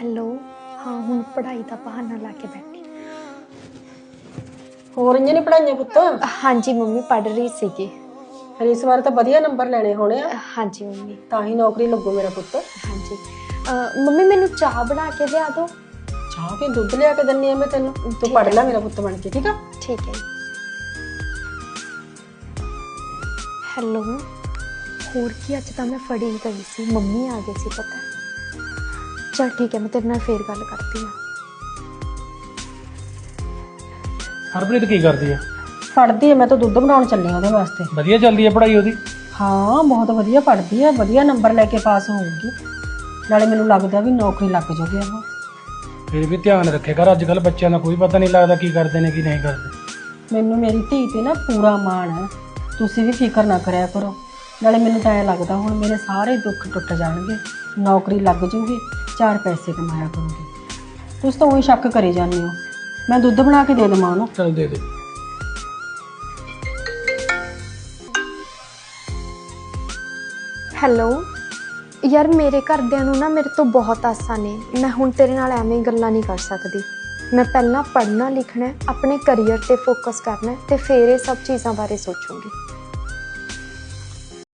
Hello ਹਾਂ ਹੁਣ ਪੜ੍ਹਾਈ ਦਾ ਬਹਾਨਾ ਲਾ ਕੇ ਬੈਠੀ ਹੋਰ ਇੰਜ ਨਹੀਂ ਪੜਾਈਆਂ ਪੁੱਤ? ਹਾਂਜੀ ਮੰਮੀ ਪੜ੍ਹ ਰਹੀ ਸੀਗੀ। ਫਿਰ ਇਸ ਵਾਰ ਤਾਂ ਵਧੀਆ ਨੰਬਰ ਲੈਣੇ ਹੋਣੇ ਆ। ਹਾਂਜੀ ਮੰਮੀ। ਤਾਂ ਹੀ ਨੌਕਰੀ ਲੱਗੂ ਮੇਰਾ ਪੁੱਤ। ਹਾਂਜੀ। ਅਹ, ਮੰਮੀ ਮੈਨੂੰ ਚਾਹ ਬਣਾ ਕੇ ਲਿਆ ਦਿਓ। ਚਾਹ ਕੇ ਦੁੱਧ ਲਿਆ ਕੇ ਦਿੰਨੀ ਆ ਮੈਂ ਤੈਨੂੰ। ਤੂੰ ਪੜ ਲੈ ਮੇਰਾ ਪੁੱਤ ਬਣ ਕੇ ਠੀਕ ਆ? ਠੀਕ ਹੈ। ਹੈਲੋ ਹੋਰ ਕੀ ਅੱਜ ਤਾਂ ਮੈਂ ਫੜੀ ਗਈ ਸੀ। ਮੰਮੀ ਆ ਗਈ ਸੀ ਪਤਾ ਚਲ ਠੀਕ ਹੈ ਮੈਂ ਤੇਰੇ ਨਾਲ ਫੇਰ ਗੱਲ ਕਰਦੀ ਹਾਂ। ਹਰਪ੍ਰੀਤ ਕੀ ਕਰਦੀ ਆ? ਪੜਦੀ ਆ ਮੈਂ ਤਾਂ ਦੁੱਧ ਬਣਾਉਣ ਚੱਲੀ ਆ ਉਹਦੇ ਵਾਸਤੇ। ਵਧੀਆ ਚੱਲਦੀ ਆ ਪੜ੍ਹਾਈ ਉਹਦੀ? ਹਾਂ ਬਹੁਤ ਵਧੀਆ ਪੜਦੀ ਆ ਵਧੀਆ ਨੰਬਰ ਲੈ ਕੇ ਪਾਸ ਹੋਊਗੀ। ਨਾਲੇ ਮੈਨੂੰ ਲੱਗਦਾ ਵੀ ਨੌਕਰੀ ਲੱਗ ਜੂਗੀ ਉਹ। ਫਿਰ ਵੀ ਧਿਆਨ ਰੱਖਿਆ ਕਰ ਅੱਜ ਕੱਲ ਬੱਚਿਆਂ ਦਾ ਕੋਈ ਪਤਾ ਨਹੀਂ ਲੱਗਦਾ ਕੀ ਕਰਦੇ ਨੇ ਕੀ ਨਹੀਂ ਕਰਦੇ। ਮੈਨੂੰ ਮੇਰੀ ਧੀ ਤੇ ਨਾ ਪੂਰਾ ਮਾਣ ਹੈ ਤੁਸੀਂ ਵੀ ਫਿਕਰ ਨਾ ਕਰਿਆ ਕਰੋ। ਨਾਲੇ ਮੈਨੂੰ ਤਾਂ ਐ ਲੱਗਦਾ ਹੁਣ ਮੇਰੇ ਸਾਰੇ ਦੁੱਖ ਟੁੱਟ ਜਾਣਗੇ। ਨੌਕਰੀ ਲੱਗ ਜੂਗੀ ਚਾਰ ਪੈਸੇ ਕਮਾਇਆ ਕਰੂੰਗੀ। ਤੁਸੀਂ ਤਾਂ ਉਹੀ ਸ਼ੱਕ ਕਰੀ ਜਾਂਦੇ ਹੋ। ਮੈਂ ਦੁੱਧ ਬਣਾ ਕੇ ਦੇ ਦੇਵਾਂ ਉਹਨੂੰ। ਚਲ ਦੇ ਦੇ। ਹੈਲੋ। ਯਾਰ ਮੇਰੇ ਘਰਦਿਆਂ ਨੂੰ ਨਾ ਮੇਰੇ ਤੋਂ ਬਹੁਤ ਆਸਾਂ ਨੇ। ਮੈਂ ਹੁਣ ਤੇਰੇ ਨਾਲ ਐਵੇਂ ਹੀ ਗੱਲਾਂ ਨਹੀਂ ਕਰ ਸਕਦੀ। ਮੈਂ ਪਹਿਲਾਂ ਪੜ੍ਹਨਾ ਲਿਖਣਾ ਹੈ, ਆਪਣੇ ਕੈਰੀਅਰ ਤੇ ਫੋਕਸ ਕਰਨਾ ਹੈ ਤੇ ਫਿਰ ਇਹ ਸਭ ਚੀਜ਼ਾਂ ਬਾਰੇ ਸੋਚੂੰਗੀ।